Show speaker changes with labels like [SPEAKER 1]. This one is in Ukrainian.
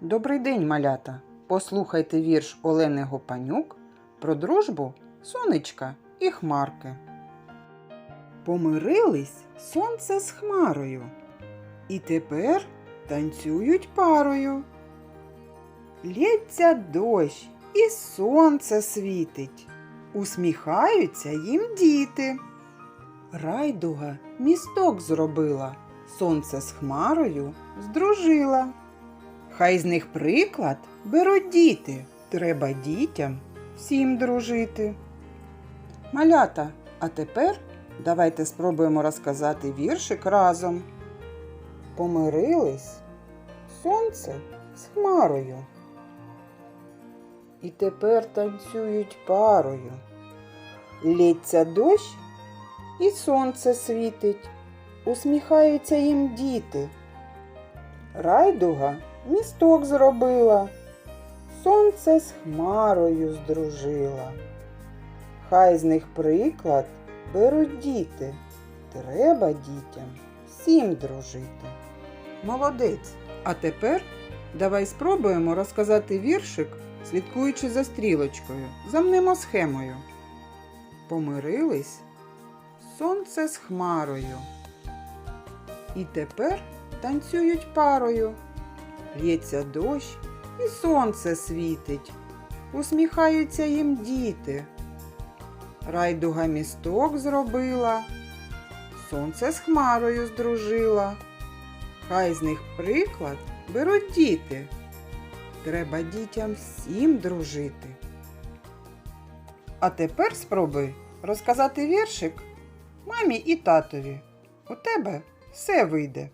[SPEAKER 1] Добрий день, малята! Послухайте вірш Олени Гопанюк про дружбу сонечка і хмарки. Помирились сонце з хмарою, і тепер танцюють парою. Лється дощ, і сонце світить, усміхаються їм діти. Райдуга місток зробила, сонце з хмарою здружила. Хай з них приклад беруть діти. Треба дітям всім дружити. Малята, а тепер давайте спробуємо розказати віршик разом. Помирились сонце з хмарою. І тепер танцюють парою. Лється дощ і сонце світить. Усміхаються їм діти. Райдуга місток зробила, сонце з хмарою здружила. Хай з них приклад беруть діти, треба дітям всім дружити. Молодець! А тепер давай спробуємо розказати віршик, слідкуючи за стрілочкою, замнемо схемою. Помирились сонце з хмарою. І тепер танцюють парою. Лється дощ і сонце світить. Усміхаються їм діти. Райдуга місток зробила, сонце з хмарою здружила. Хай з них приклад беруть діти. Треба дітям всім дружити. А тепер спробуй розказати віршик мамі і татові. У тебе все вийде.